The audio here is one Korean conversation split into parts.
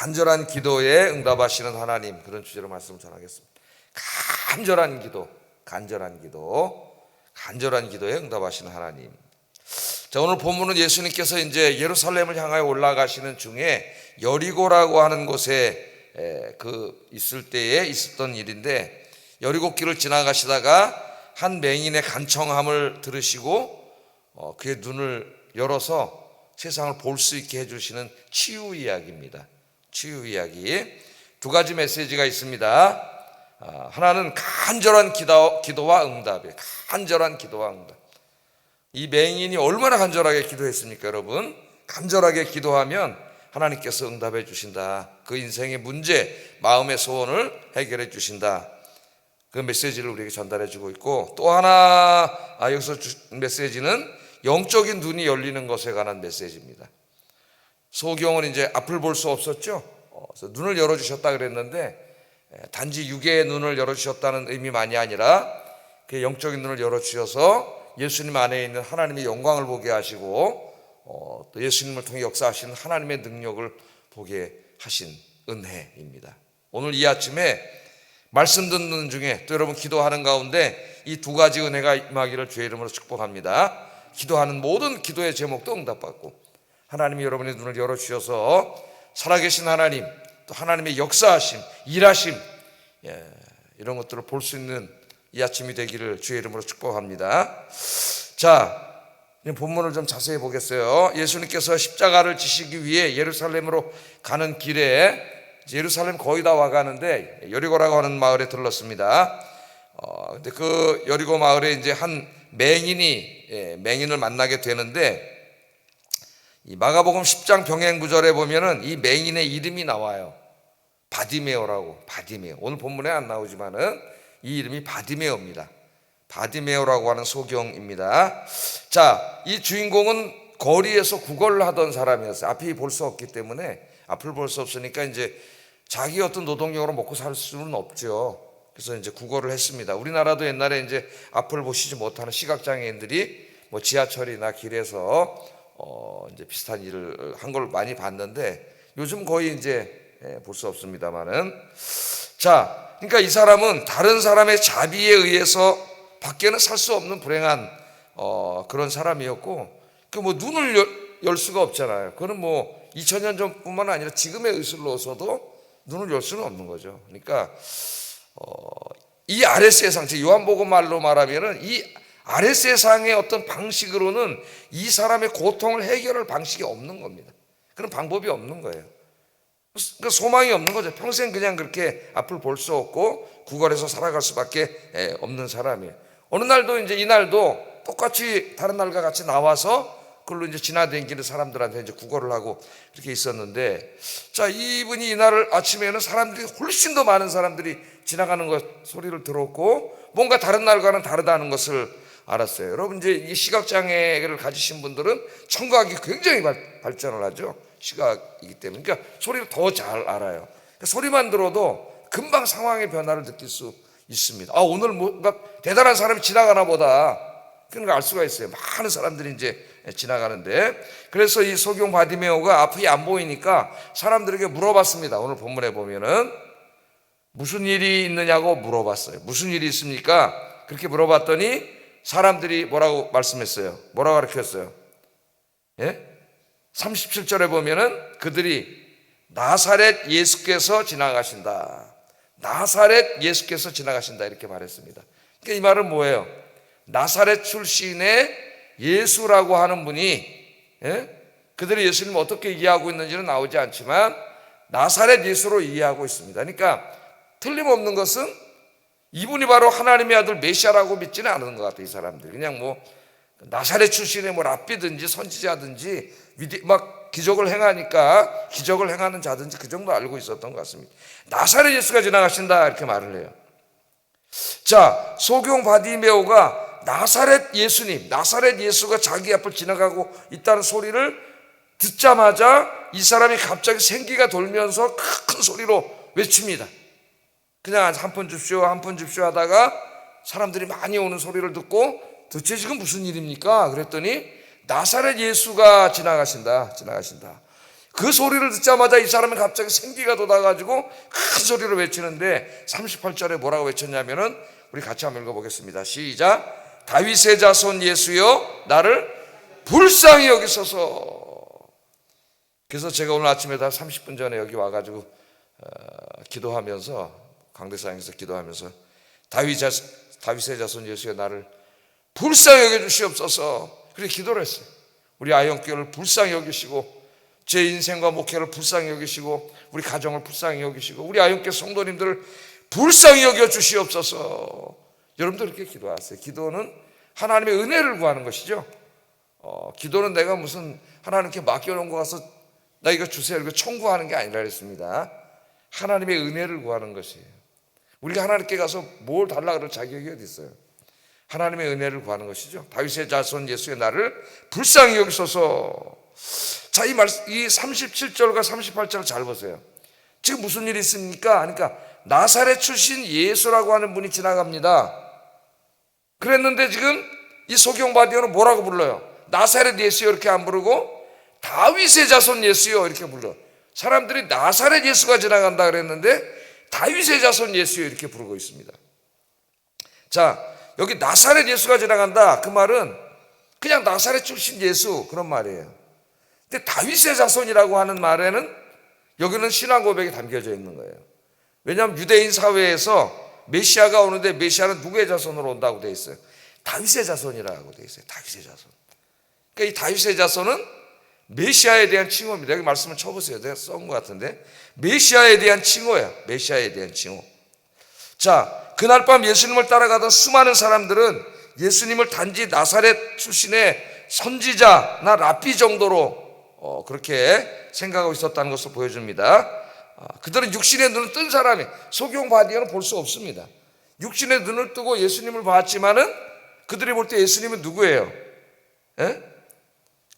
간절한 기도에 응답하시는 하나님 그런 주제로 말씀을 전하겠습니다. 간절한 기도, 간절한 기도, 간절한 기도에 응답하시는 하나님. 자 오늘 본문은 예수님께서 이제 예루살렘을 향하여 올라가시는 중에 여리고라고 하는 곳에 에, 그 있을 때에 있었던 일인데 여리고 길을 지나가시다가 한 맹인의 간청함을 들으시고 어, 그의 눈을 열어서 세상을 볼 수 있게 해주시는 치유 이야기입니다. 치유 이야기 두 가지 메시지가 있습니다. 아, 하나는 간절한 기도, 기도 와 응답이에요. 간절한 기도와 응답. 이 맹인이 얼마나 간절하게 기도했습니까, 여러분? 간절하게 기도하면 하나님께서 응답해 주신다. 그 인생의 문제, 마음의 소원을 해결해 주신다. 그 메시지를 우리에게 전달해 주고 있고 또 하나 아, 여기서 주, 메시지는 영적인 눈이 열리는 것에 관한 메시지입니다. 소경은 이제 앞을 볼 수 없었죠. 어, 그래서 눈을 열어주셨다 그랬는데 에, 단지 육의 눈을 열어주셨다는 의미만이 아니라 그 영적인 눈을 열어주셔서 예수님 안에 있는 하나님의 영광을 보게 하시고 어, 또 예수님을 통해 역사하시는 하나님의 능력을 보게 하신 은혜입니다. 오늘 이 아침에 말씀 듣는 중에 또 여러분 기도하는 가운데 이 두 가지 은혜가 임하기를 주의 이름으로 축복합니다. 기도하는 모든 기도의 제목도 응답받고 하나님이 여러분의 눈을 열어주셔서 살아계신 하나님 또 하나님의 역사하심, 일하심 예, 이런 것들을 볼 수 있는 이 아침이 되기를 주의 이름으로 축복합니다. 자, 본문을 좀 자세히 보겠어요. 예수님께서 십자가를 지시기 위해 예루살렘으로 가는 길에 예루살렘 거의 다 와가는데 여리고라고 하는 마을에 들렀습니다. 어, 근데 그 여리고 마을에 이제 한 맹인이 예, 맹인을 만나게 되는데 이 마가복음 10장 병행 구절에 보면은 이 맹인의 이름이 나와요. 바디메오라고 바디메오. 오늘 본문에 안 나오지만은 이 이름이 바디메오입니다. 바디메오라고 하는 소경입니다. 자, 이 주인공은 거리에서 구걸을 하던 사람이었어요. 앞이 볼 수 없기 때문에 앞을 볼 수 없으니까 이제 자기 어떤 노동력으로 먹고 살 수는 없죠. 그래서 이제 구걸을 했습니다. 우리나라도 옛날에 이제 앞을 보시지 못하는 시각장애인들이 뭐 지하철이나 길에서 어 이제 비슷한 일을 한 걸 많이 봤는데 요즘 거의 이제 예, 볼수 없습니다만은 자, 그러니까 이 사람은 다른 사람의 자비에 의해서 밖에는 살 수 없는 불행한 어, 그런 사람이었고 그 뭐 눈을 열, 열 수가 없잖아요. 그거는 뭐 2000년 전뿐만 아니라 지금의 의술로서도 눈을 열 수는 없는 거죠. 그러니까 어, 이 세상, 즉 요한복음 말로 말하면은 이 아래 세상의 어떤 방식으로는 이 사람의 고통을 해결할 방식이 없는 겁니다. 그런 방법이 없는 거예요. 그 소망이 없는 거죠. 평생 그냥 그렇게 앞을 볼 수 없고 구걸해서 살아갈 수밖에 예, 없는 사람이에요. 어느 날도 이제 이 날도 똑같이 다른 날과 같이 나와서 그걸로 이제 지나다니는 사람들한테 이제 구걸을 하고 이렇게 있었는데 자 이분이 이날을 아침에는 사람들이 훨씬 더 많은 사람들이 지나가는 것 소리를 들었고 뭔가 다른 날과는 다르다는 것을 알았어요. 여러분 이제 이 시각 장애를 가지신 분들은 청각이 굉장히 발, 발전을 하죠. 시각이기 때문에 그러니까 소리를 더 잘 알아요. 그러니까 소리만 들어도 금방 상황의 변화를 느낄 수 있습니다. 아 오늘 뭔가 대단한 사람이 지나가나 보다. 그러니까 알 수가 있어요. 많은 사람들이 이제 지나가는데 그래서 이 소경 바디메오가 앞이 안 보이니까 사람들에게 물어봤습니다. 오늘 본문에 보면은 무슨 일이 있느냐고 물어봤어요. 무슨 일이 있습니까? 그렇게 물어봤더니 사람들이 뭐라고 말씀했어요? 뭐라고 가르쳤어요? 예? 37절에 보면은 그들이 나사렛 예수께서 지나가신다. 나사렛 예수께서 지나가신다. 이렇게 말했습니다. 그러니까 이 말은 뭐예요? 나사렛 출신의 예수라고 하는 분이, 예? 그들이 예수님을 어떻게 이해하고 있는지는 나오지 않지만 나사렛 예수로 이해하고 있습니다. 그러니까 틀림없는 것은 이분이 바로 하나님의 아들 메시아라고 믿지는 않은 것 같아요. 이 사람들. 그냥 뭐 나사렛 출신의 뭐 랍비든지 선지자든지 막 기적을 행하니까 기적을 행하는 자든지 그 정도 알고 있었던 것 같습니다. 나사렛 예수가 지나가신다 이렇게 말을 해요. 자, 소경 바디메오가 나사렛 예수님, 나사렛 예수가 자기 앞을 지나가고 있다는 소리를 듣자마자 이 사람이 갑자기 생기가 돌면서 큰 소리로 외칩니다. 그냥 한 푼 줍쇼, 한 푼 줍쇼 하다가 사람들이 많이 오는 소리를 듣고 도대체 지금 무슨 일입니까? 그랬더니 나사렛 예수가 지나가신다, 지나가신다. 그 소리를 듣자마자 이 사람은 갑자기 생기가 돋아가지고 큰 소리로 외치는데 38절에 뭐라고 외쳤냐면은 우리 같이 한번 읽어보겠습니다. 시작. 다윗의 자손 예수여 나를 불쌍히 여기소서. 그래서 제가 오늘 아침에 다 30분 전에 여기 와가지고 어, 기도하면서 강대상에서 기도하면서 다윗 자, 다윗의 자손 예수여 나를 불쌍히 여겨 주시옵소서. 그렇게 기도를 했어요. 우리 아영교를 불쌍히 여기시고 제 인생과 목회를 불쌍히 여기시고 우리 가정을 불쌍히 여기시고 우리 아영교 성도님들을 불쌍히 여겨 주시옵소서. 여러분도 이렇게 기도하세요. 기도는 하나님의 은혜를 구하는 것이죠. 어, 기도는 내가 무슨 하나님께 맡겨놓은 거 가서 나 이거 주세요 이렇게 청구하는 게 아니라 그랬습니다. 하나님의 은혜를 구하는 것이에요. 우리가 하나님께 가서 뭘 달라 그럴 자격이 어디 있어요? 하나님의 은혜를 구하는 것이죠. 다윗의 자손 예수의 나를 불쌍히 여기소서. 자, 이 말씀, 이 37절과 38절 잘 보세요. 지금 무슨 일이 있습니까? 그러니까 나사렛 출신 예수라고 하는 분이 지나갑니다. 그랬는데 지금 이 소경 바디오는 뭐라고 불러요? 나사렛 예수요 이렇게 안 부르고 다윗의 자손 예수요 이렇게 불러. 사람들이 나사렛 예수가 지나간다 그랬는데 다윗의 자손 예수요 이렇게 부르고 있습니다. 자, 여기 나사렛 예수가 지나간다. 그 말은 그냥 나사렛 출신 예수 그런 말이에요. 근데 다윗의 자손이라고 하는 말에는 여기는 신앙 고백이 담겨져 있는 거예요. 왜냐하면 유대인 사회에서 메시아가 오는데 메시아는 누구의 자손으로 온다고 돼 있어요? 다윗의 자손이라고 돼 있어요. 다윗의 자손. 그러니까 이 다윗의 자손은 메시아에 대한 칭호입니다. 여기 말씀을 쳐보세요. 내가 써온 것 같은데 메시아에 대한 칭호야. 메시아에 대한 칭호. 자, 그날 밤 예수님을 따라가던 수많은 사람들은 예수님을 단지 나사렛 출신의 선지자나 라피 정도로 어, 그렇게 생각하고 있었다는 것을 보여줍니다. 아, 그들은 육신의 눈을 뜬 사람이 소경 바디어는 볼수 없습니다. 육신의 눈을 뜨고 예수님을 봤지만은 그들이 볼 때 예수님은 누구예요? 예?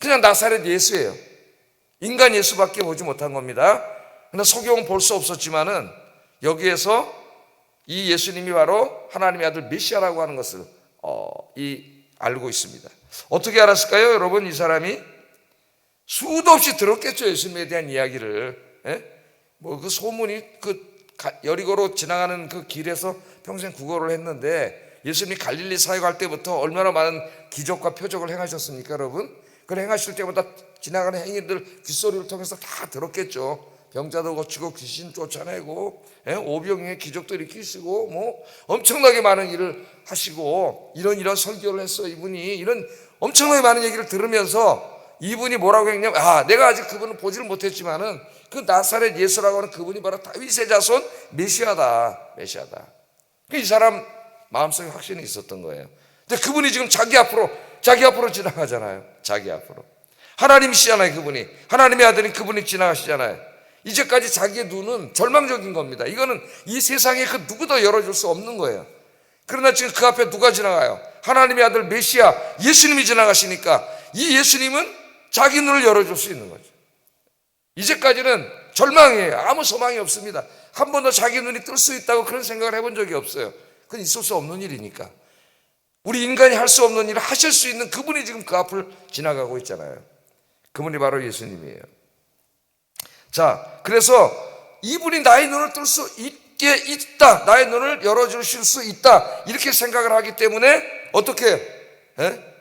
그냥 나사렛 예수예요. 인간 예수밖에 보지 못한 겁니다. 그러나 소경은 볼 수 없었지만은 여기에서 이 예수님이 바로 하나님의 아들 메시아라고 하는 것을 어, 이 알고 있습니다. 어떻게 알았을까요, 여러분? 이 사람이 수도 없이 들었겠죠 예수님에 대한 이야기를. 뭐 그 소문이 그 여리고로 지나가는 그 길에서 평생 구걸을 했는데 예수님이 갈릴리 사역할 때부터 얼마나 많은 기적과 표적을 행하셨습니까, 여러분? 그 행하실 때마다 지나가는 행인들 귓소리를 통해서 다 들었겠죠. 병자도 고치고 귀신 쫓아내고 예? 오병의 기적도 일으키시고 뭐 엄청나게 많은 일을 하시고 이런 이런 설교를 했어 이분이. 이런 엄청나게 많은 얘기를 들으면서 이분이 뭐라고 했냐면 아 내가 아직 그분을 보지를 못했지만은 그 나사렛 예수라고 하는 그분이 바로 다윗의 자손 메시아다. 메시아다. 그이 사람 마음속에 확신이 있었던 거예요. 근데 그분이 지금 자기 앞으로 자기 앞으로 지나가잖아요 자기 앞으로 하나님이시잖아요 그분이 하나님의 아들인 그분이 지나가시잖아요 이제까지 자기의 눈은 절망적인 겁니다. 이거는 이 세상에 그 누구도 열어줄 수 없는 거예요. 그러나 지금 그 앞에 누가 지나가요? 하나님의 아들 메시아 예수님이 지나가시니까 이 예수님은 자기 눈을 열어줄 수 있는 거죠. 이제까지는 절망이에요. 아무 소망이 없습니다. 한 번도 자기 눈이 뜰 수 있다고 그런 생각을 해본 적이 없어요. 그건 있을 수 없는 일이니까. 우리 인간이 할 수 없는 일을 하실 수 있는 그분이 지금 그 앞을 지나가고 있잖아요. 그분이 바로 예수님이에요. 자, 그래서 이분이 나의 눈을 뜰 수 있게 있다. 나의 눈을 열어주실 수 있다. 이렇게 생각을 하기 때문에 어떻게, 에?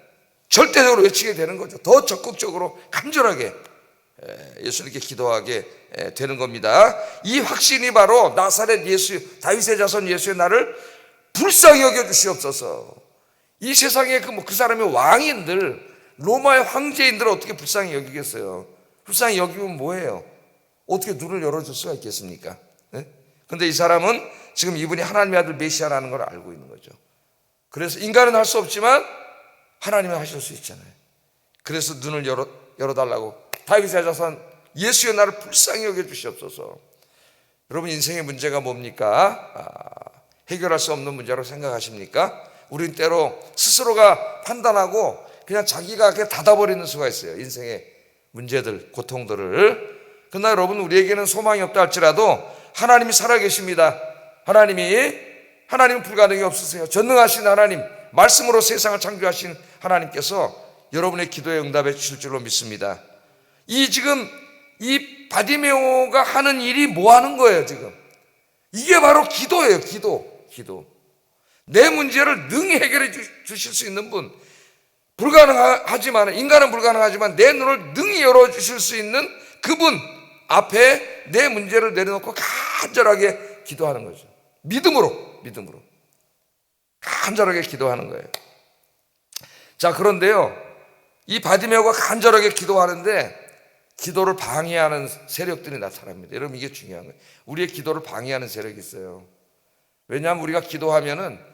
절대적으로 외치게 되는 거죠. 더 적극적으로 간절하게 예수님께 기도하게 되는 겁니다. 이 확신이 바로 나사렛 예수, 다윗의 자손 예수의 나를 불쌍히 여겨 주시옵소서. 이 세상에 그, 뭐, 그 사람의 왕인들, 로마의 황제인들을 어떻게 불쌍히 여기겠어요? 불쌍히 여기면 뭐예요? 어떻게 눈을 열어줄 수가 있겠습니까? 네? 근데 이 사람은 지금 이분이 하나님의 아들 메시아라는 걸 알고 있는 거죠. 그래서 인간은 할 수 없지만 하나님은 하실 수 있잖아요. 그래서 눈을 열어, 열어달라고 다윗의 자손 예수의 나를 불쌍히 여겨 주시옵소서. 여러분 인생의 문제가 뭡니까? 아, 해결할 수 없는 문제로 생각하십니까? 우린 때로 스스로가 판단하고 그냥 자기가 그냥 닫아버리는 수가 있어요. 인생의 문제들, 고통들을. 그러나 여러분 우리에게는 소망이 없다 할지라도 하나님이 살아계십니다. 하나님이 하나님은 불가능이 없으세요. 전능하신 하나님, 말씀으로 세상을 창조하신 하나님께서 여러분의 기도에 응답해 주실 줄로 믿습니다. 이 지금 이 바디메오가 하는 일이 뭐 하는 거예요, 지금? 이게 바로 기도예요, 기도. 기도. 내 문제를 능히 해결해 주- 주실 수 있는 분. 불가능하지만, 인간은 불가능하지만 내 눈을 능히 열어주실 수 있는 그분 앞에 내 문제를 내려놓고 간절하게 기도하는 거죠. 믿음으로, 믿음으로. 간절하게 기도하는 거예요. 자, 그런데요. 이 바디메오가 간절하게 기도하는데 기도를 방해하는 세력들이 나타납니다. 여러분 이게 중요한 거예요. 우리의 기도를 방해하는 세력이 있어요. 왜냐하면 우리가 기도하면은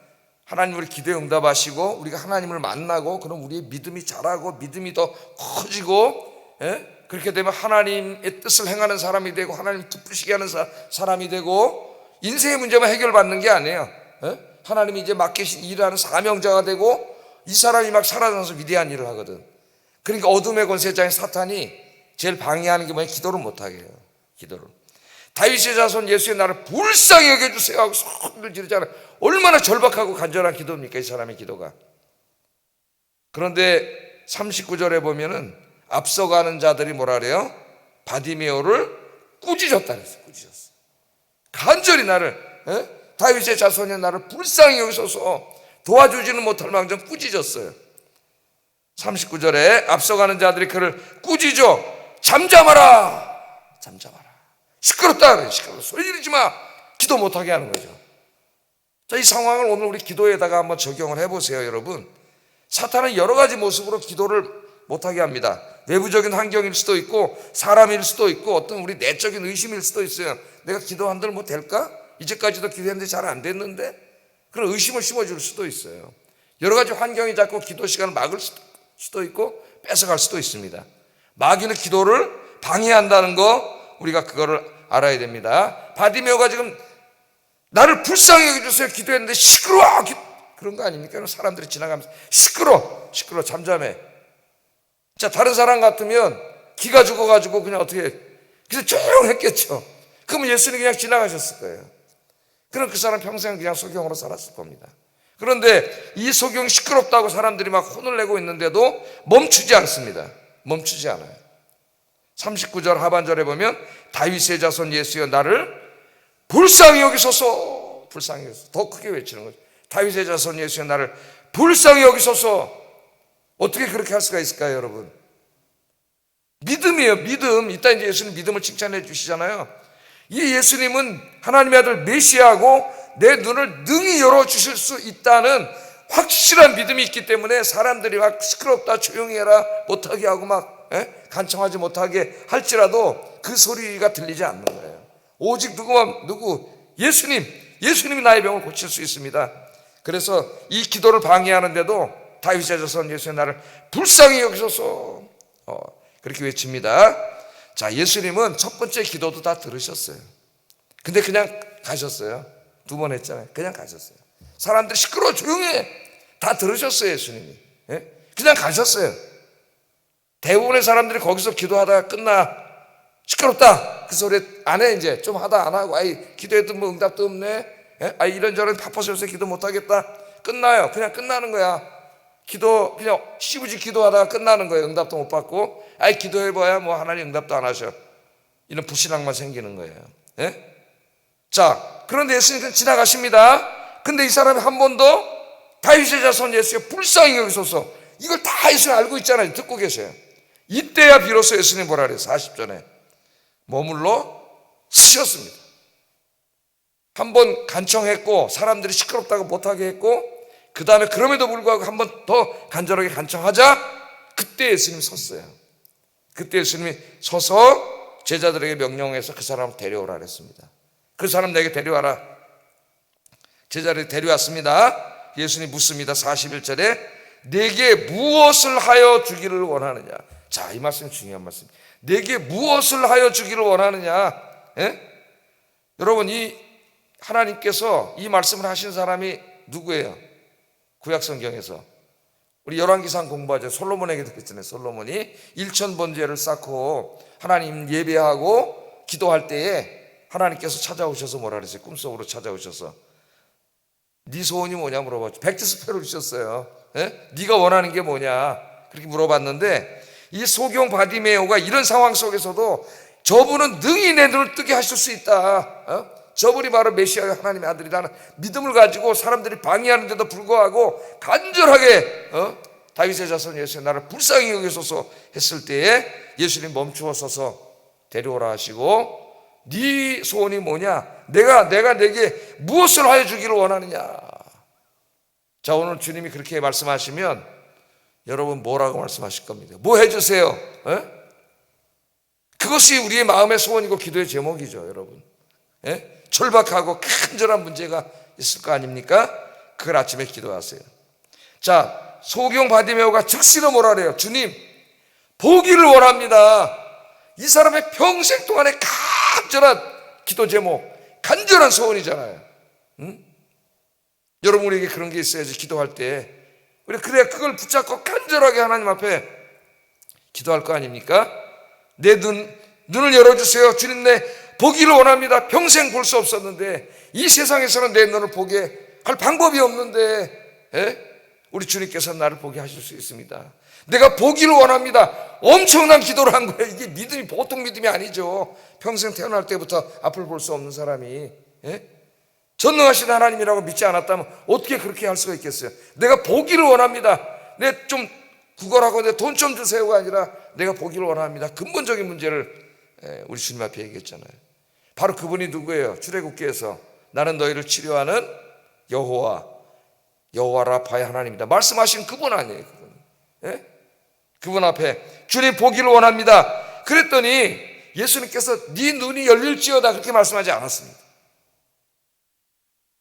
하나님 우리 기도에 응답하시고 우리가 하나님을 만나고 그럼 우리의 믿음이 자라고 믿음이 더 커지고 예? 그렇게 되면 하나님의 뜻을 행하는 사람이 되고 하나님 기쁘시게 하는 사, 사람이 되고 인생의 문제만 해결받는 게 아니에요. 예? 하나님이 이제 맡기신 일하는 사명자가 되고 이 사람이 막 살아나서 위대한 일을 하거든. 그러니까 어둠의 권세자인 사탄이 제일 방해하는 게 뭐냐? 기도를 못하게 해요. 기도를. 다윗의 자손 예수의 나를 불쌍히 여겨주세요 하고 소리를 지르잖아요. 얼마나 절박하고 간절한 기도입니까? 이 사람의 기도가. 그런데 39절에 보면은 앞서가는 자들이 뭐라 그래요? 바디메오를 꾸짖었다 그랬어요. 꾸짖었어. 간절히 나를 에? 다윗의 자손이 나를 불쌍히 여기소서 도와주지는 못할 망정 꾸짖었어요. 39절에 앞서가는 자들이 그를 꾸짖어 잠잠하라 잠잠하라 시끄럽다 그래 시끄러워 소리 지르지 마. 기도 못하게 하는 거죠. 자 이 상황을 오늘 우리 기도에다가 한번 적용을 해보세요 여러분. 사탄은 여러 가지 모습으로 기도를 못하게 합니다. 외부적인 환경일 수도 있고 사람일 수도 있고 어떤 우리 내적인 의심일 수도 있어요. 내가 기도한들 뭐 될까? 이제까지도 기도했는데 잘 안 됐는데? 그런 의심을 심어줄 수도 있어요. 여러 가지 환경이 자꾸 기도 시간을 막을 수도 있고 뺏어갈 수도 있습니다. 마귀는 기도를 방해한다는 거 우리가 그거를 알아야 됩니다. 바디메오가 지금 나를 불쌍히 여겨주세요 기도했는데 시끄러워 기- 그런 거 아닙니까? 사람들이 지나가면서 시끄러 시끄러 잠잠해. 자 다른 사람 같으면 기가 죽어가지고 그냥 어떻게 그래서 조용했겠죠. 그러면 예수님 그냥 지나가셨을 거예요. 그럼 그 사람 평생 그냥 소경으로 살았을 겁니다. 그런데 이 소경이 시끄럽다고 사람들이 막 혼을 내고 있는데도 멈추지 않습니다. 멈추지 않아요. 39절 하반절에 보면 다윗의 자손 예수여 나를 불쌍히 여기소서 불쌍히 여기소서 더 크게 외치는 거죠. 다윗의 자손 예수여 나를 불쌍히 여기소서 어떻게 그렇게 할 수가 있을까요, 여러분? 믿음이에요, 믿음. 이따 이제 예수님 믿음을 칭찬해 주시잖아요. 이 예수님은 하나님의 아들 메시아고 내 눈을 능히 열어주실 수 있다는 확실한 믿음이 있기 때문에 사람들이 막 시끄럽다 조용히 해라 못하게 하고 막 에? 간청하지 못하게 할지라도 그 소리가 들리지 않는 거예요. 오직 누구만 누구 예수님 예수님이 나의 병을 고칠 수 있습니다. 그래서 이 기도를 방해하는데도 다윗의 자손 예수의 나를 불쌍히 여기소서 어, 그렇게 외칩니다. 자 예수님은 첫 번째 기도도 다 들으셨어요. 근데 그냥 가셨어요. 두 번 했잖아요. 그냥 가셨어요. 사람들이 시끄러워 조용해. 다 들으셨어요, 예수님이. 예? 그냥 가셨어요. 대부분의 사람들이 거기서 기도하다가 끝나. 시끄럽다. 그 소리 안 해, 이제. 좀 하다 안 하고. 아이, 기도해도 뭐 응답도 없네. 예? 아이, 이런저런 바빠서 요새 기도 못 하겠다. 끝나요. 그냥 끝나는 거야. 기도, 그냥 시부지 기도하다가 끝나는 거예요. 응답도 못 받고. 아이, 기도해봐야 뭐 하나님 응답도 안 하셔. 이런 불신앙만 생기는 거예요. 예? 자, 그런데 예수님은 지나가십니다. 근데 이 사람이 한번더 다윗의 자손 예수의 불쌍히 여기소서 이걸 다 예수님 알고 있잖아요. 듣고 계세요. 이때야 비로소 예수님 뭐라 그래요? 40전에 머물러 쓰셨습니다. 한 번 간청했고 사람들이 시끄럽다고 못하게 했고 그 다음에 그럼에도 불구하고 한 번 더 간절하게 간청하자 그때 예수님 섰어요. 그때 예수님이 서서 제자들에게 명령해서 그 사람을 데려오라 그랬습니다. 그 사람 내게 데려와라. 제자를 데려왔습니다. 예수님 묻습니다. 41절에 내게 무엇을 하여 주기를 원하느냐? 자, 이 말씀이 중요한 말씀. 내게 무엇을 하여 주기를 원하느냐? 예? 여러분 이 하나님께서 이 말씀을 하신 사람이 누구예요? 구약 성경에서 우리 열왕기상 공부하죠. 솔로몬에게도 그랬잖아요. 솔로몬이 일천 번제를 쌓고 하나님 예배하고 기도할 때에 하나님께서 찾아오셔서 뭐라 그랬어요? 꿈속으로 찾아오셔서 네 소원이 뭐냐 물어봤죠. 백지수표를 주셨어요. 예? 네가 원하는 게 뭐냐 그렇게 물어봤는데 이 소경 바디메오가 이런 상황 속에서도 저분은 능히 내 눈을 뜨게 하실 수 있다. 어? 저분이 바로 메시아 하나님의 아들이라는 믿음을 가지고 사람들이 방해하는데도 불구하고 간절하게 어? 다윗의 자손 예수의 나를 불쌍히 여기소서 했을 때에 예수님 멈추어 서서 데려오라 하시고 네 소원이 뭐냐? 내가 내가 내게 무엇을 하여 주기를 원하느냐? 자 오늘 주님이 그렇게 말씀하시면 여러분 뭐라고 말씀하실 겁니다. 뭐 해주세요? 에? 그것이 우리의 마음의 소원이고 기도의 제목이죠, 여러분. 예? 절박하고 간절한 문제가 있을 거 아닙니까? 그걸 아침에 기도하세요. 자, 소경 바디메오가 즉시로 뭐라 그래요? 주님, 보기를 원합니다. 이 사람의 평생 동안의 간절한 기도 제목, 간절한 소원이잖아요. 응? 여러분 우리에게 그런 게 있어야지 기도할 때 우리 그래 그걸 붙잡고 간절하게 하나님 앞에 기도할 거 아닙니까? 내 눈 눈을 열어주세요. 주님 내 보기를 원합니다. 평생 볼 수 없었는데 이 세상에서는 내 눈을 보게 할 방법이 없는데 예? 우리 주님께서 나를 보게 하실 수 있습니다. 내가 보기를 원합니다. 엄청난 기도를 한 거예요. 이게 믿음이 보통 믿음이 아니죠. 평생 태어날 때부터 앞을 볼 수 없는 사람이 예? 전능하신 하나님이라고 믿지 않았다면 어떻게 그렇게 할 수가 있겠어요? 내가 보기를 원합니다. 내 좀 구걸하고 내 돈 좀 주세요가 아니라 내가 보기를 원합니다. 근본적인 문제를 예, 우리 주님 앞에 얘기했잖아요. 바로 그분이 누구예요? 출애굽기에서 나는 너희를 치료하는 여호와 여호와라 바의 하나님이다. 말씀하신 그분 아니에요, 그분. 예? 그분 앞에 주님 보기를 원합니다. 그랬더니 예수님께서 네 눈이 열릴지어다 그렇게 말씀하지 않았습니다.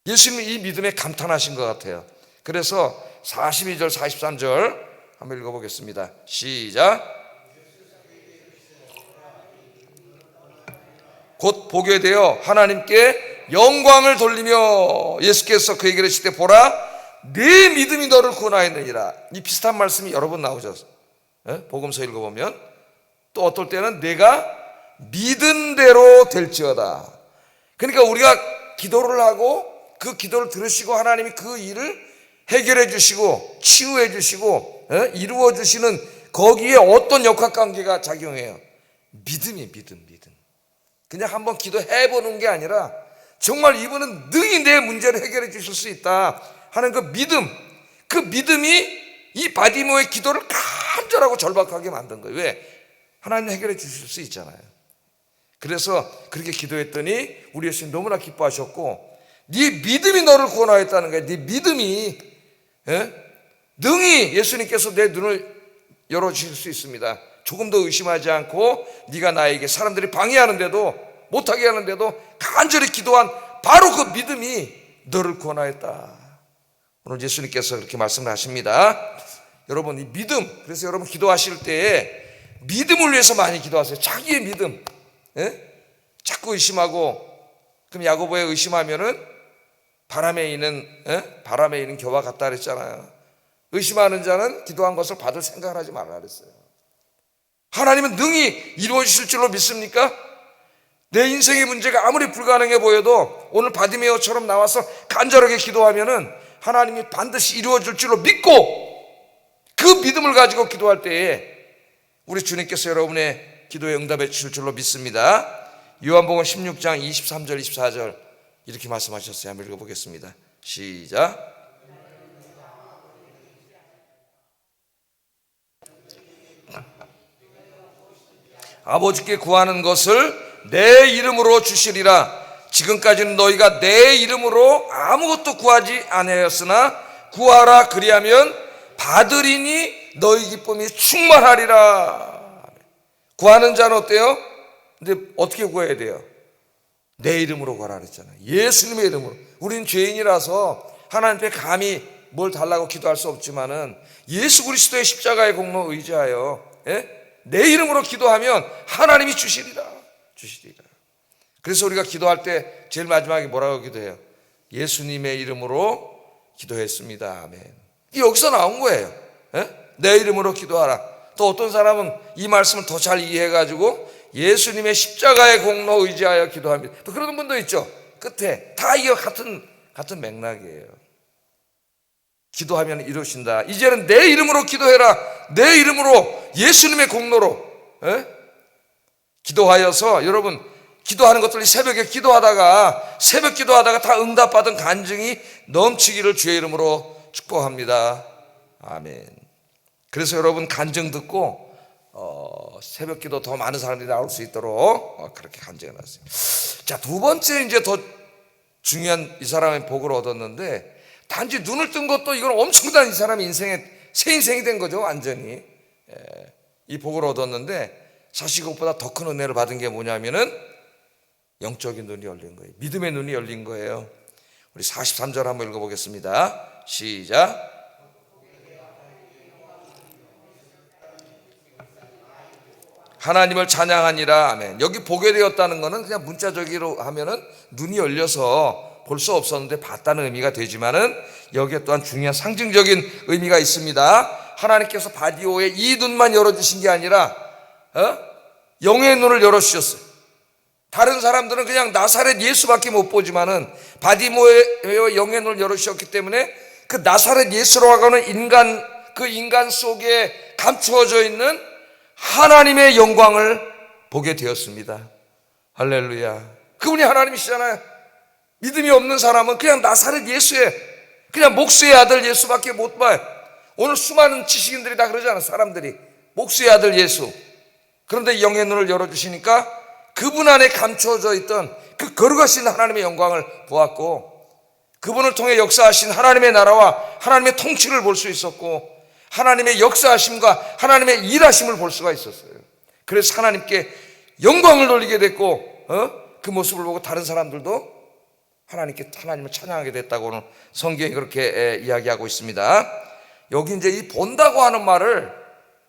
예수님이 이 믿음에 감탄하신 것 같아요. 그래서 42절, 43절 한번 읽어보겠습니다. 시작. 곧 보게 되어 하나님께 영광을 돌리며 예수께서 그에게 이르시되 보라 내 믿음이 너를 구원하였느니라 이 비슷한 말씀이 여러 번 나오죠 예? 복음서 읽어보면 또 어떨 때는 내가 믿은 대로 될지어다 그러니까 우리가 기도를 하고 그 기도를 들으시고 하나님이 그 일을 해결해 주시고 치유해 주시고 예? 이루어 주시는 거기에 어떤 역학 관계가 작용해요 믿음이 믿음 믿음 그냥 한번 기도해 보는 게 아니라 정말 이분은 능히 내 문제를 해결해 주실 수 있다 하는 그 믿음, 그 믿음이 이 바디모의 기도를 간절하고 절박하게 만든 거예요. 왜? 하나님 해결해 주실 수 있잖아요. 그래서 그렇게 기도했더니 우리 예수님 너무나 기뻐하셨고 네 믿음이 너를 구원하였다는 거예요. 네 믿음이 예? 능히 예수님께서 내 눈을 열어 주실 수 있습니다. 조금 더 의심하지 않고 네가 나에게 사람들이 방해하는데도 못하게 하는데도 간절히 기도한 바로 그 믿음이 너를 구원하였다. 오늘 예수님께서 그렇게 말씀을 하십니다. 여러분 이 믿음 그래서 여러분 기도하실 때에 믿음을 위해서 많이 기도하세요. 자기의 믿음. 예? 자꾸 의심하고 그럼 야고보에 의심하면은 바람에 있는 예? 바람에 있는 겨와 같다 그랬잖아요. 의심하는 자는 기도한 것을 받을 생각을 하지 말라 그랬어요. 하나님은 능히 이루어 주실 줄로 믿습니까? 내 인생의 문제가 아무리 불가능해 보여도 오늘 바디메어처럼 나와서 간절하게 기도하면은 하나님이 반드시 이루어 줄 줄로 믿고 그 믿음을 가지고 기도할 때에 우리 주님께서 여러분의 기도에 응답해 주실 줄로 믿습니다. 요한복음 16장 23절 24절 이렇게 말씀하셨어요. 한번 읽어보겠습니다. 시작. 아버지께 구하는 것을 내 이름으로 주시리라. 지금까지는 너희가 내 이름으로 아무것도 구하지 아니하였으나 구하라 그리하면 받으리니 너희 기쁨이 충만하리라. 구하는 자는 어때요? 근데 어떻게 구해야 돼요? 내 이름으로 구하라 그랬잖아요. 예수님의 이름으로. 우린 죄인이라서 하나님 앞에 감히 뭘 달라고 기도할 수 없지만은 예수 그리스도의 십자가의 공로 의지하여 예? 내 이름으로 기도하면 하나님이 주시리라. 주시리라. 그래서 우리가 기도할 때 제일 마지막에 뭐라고 기도해요? 예수님의 이름으로 기도했습니다. 아멘. 여기서 나온 거예요. 예? 내 이름으로 기도하라. 또 어떤 사람은 이 말씀을 더 잘 이해해가지고 예수님의 십자가의 공로 의지하여 기도합니다. 또 그런 분도 있죠. 끝에 다 이거 같은 같은 맥락이에요. 기도하면 이루신다. 이제는 내 이름으로 기도해라. 내 이름으로 예수님의 공로로 에? 기도하여서 여러분 기도하는 것들이 새벽에 기도하다가 새벽 기도하다가 다 응답받은 간증이 넘치기를 주의 이름으로 축복합니다. 아멘. 그래서 여러분 간증 듣고 어, 새벽 기도 더 많은 사람들이 나올 수 있도록 어, 그렇게 간증해 놨어요. 자, 두 번째 이제 더 중요한 이 사람의 복을 얻었는데 단지 눈을 뜬 것도 이건 엄청난 이 사람 인생의 새 인생이 된 거죠, 완전히. 예, 이 복을 얻었는데 사실 그것보다 더 큰 은혜를 받은 게 뭐냐면은 영적인 눈이 열린 거예요. 믿음의 눈이 열린 거예요. 우리 43절 한번 읽어보겠습니다. 시작. 하나님을 찬양하니라 아멘. 여기 보게 되었다는 것은 그냥 문자적으로 하면은 눈이 열려서 볼 수 없었는데 봤다는 의미가 되지만은 여기에 또한 중요한 상징적인 의미가 있습니다. 하나님께서 바디오의 이 눈만 열어주신 게 아니라 어? 영의 눈을 열어주셨어요. 다른 사람들은 그냥 나사렛 예수밖에 못 보지만은 바디모의 영의 눈을 열어주셨기 때문에 그 나사렛 예수라고 하는 인간 그 인간 속에 감추어져 있는 하나님의 영광을 보게 되었습니다. 할렐루야. 그분이 하나님이시잖아요. 믿음이 없는 사람은 그냥 나사렛 예수의 그냥 목수의 아들 예수밖에 못 봐요. 오늘 수많은 지식인들이 다 그러잖아. 사람들이 목수의 아들 예수. 그런데 영의 눈을 열어 주시니까 그분 안에 감추어져 있던 그 거룩하신 하나님의 영광을 보았고 그분을 통해 역사하신 하나님의 나라와 하나님의 통치를 볼 수 있었고 하나님의 역사하심과 하나님의 일하심을 볼 수가 있었어요. 그래서 하나님께 영광을 돌리게 됐고 어? 그 모습을 보고 다른 사람들도 하나님께 하나님을 찬양하게 됐다고 오늘 성경이 그렇게 에, 이야기하고 있습니다. 여기 이제 이 본다고 하는 말을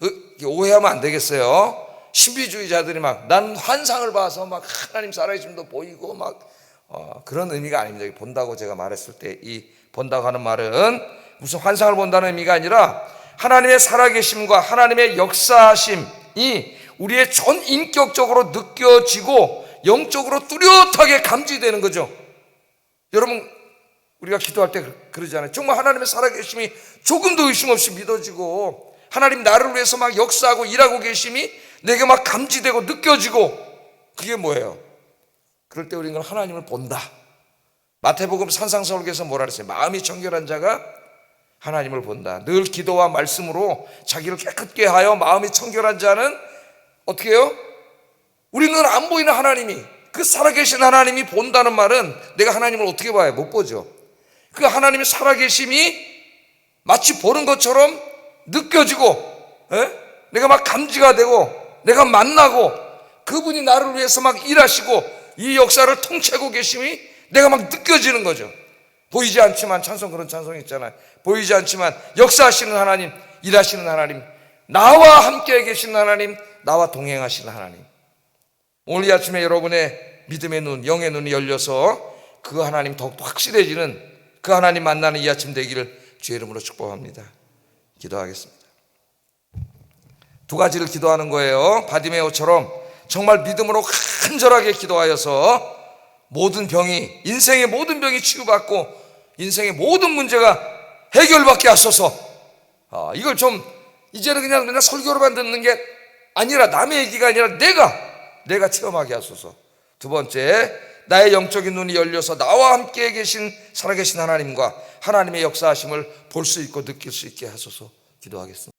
어, 오해하면 안 되겠어요. 신비주의자들이 막 난 환상을 봐서 막 하나님 살아계심도 보이고 막 어, 그런 의미가 아닙니다. 본다고 제가 말했을 때 이 본다고 하는 말은 무슨 환상을 본다는 의미가 아니라 하나님의 살아계심과 하나님의 역사하심이 우리의 전 인격적으로 느껴지고 영적으로 뚜렷하게 감지되는 거죠. 여러분 우리가 기도할 때 그러잖아요. 정말 하나님의 살아계심이 조금도 의심 없이 믿어지고 하나님 나를 위해서 막 역사하고 일하고 계심이 내게 막 감지되고 느껴지고 그게 뭐예요? 그럴 때 우리는 하나님을 본다. 마태복음 산상설교에서 뭐라 그랬어요? 마음이 정결한 자가 하나님을 본다. 늘 기도와 말씀으로 자기를 깨끗게 하여 마음이 청결한 자는 어떻게 해요? 우리는 안 보이는 하나님이 그 살아계신 하나님이 본다는 말은 내가 하나님을 어떻게 봐요? 못 보죠. 그 하나님의 살아계심이 마치 보는 것처럼 느껴지고 에? 내가 막 감지가 되고 내가 만나고 그분이 나를 위해서 막 일하시고 이 역사를 통째고 계심이 내가 막 느껴지는 거죠. 보이지 않지만 찬송 그런 찬송 있잖아요. 보이지 않지만 역사하시는 하나님, 일하시는 하나님, 나와 함께 계신 하나님, 나와 동행하시는 하나님. 오늘 이 아침에 여러분의 믿음의 눈, 영의 눈이 열려서 그 하나님 더욱더 확실해지는 그 하나님 만나는 이 아침 되기를 주의 이름으로 축복합니다. 기도하겠습니다. 두 가지를 기도하는 거예요. 바디메오처럼 정말 믿음으로 간절하게 기도하여서 모든 병이 인생의 모든 병이 치유받고 인생의 모든 문제가 해결받게 하소서. 아, 이걸 좀 이제는 그냥 맨날 설교로만 듣는 게 아니라 남의 얘기가 아니라 내가 내가 체험하게 하소서. 두 번째, 나의 영적인 눈이 열려서 나와 함께 계신 살아계신 하나님과 하나님의 역사하심을 볼 수 있고 느낄 수 있게 하소서. 기도하겠습니다.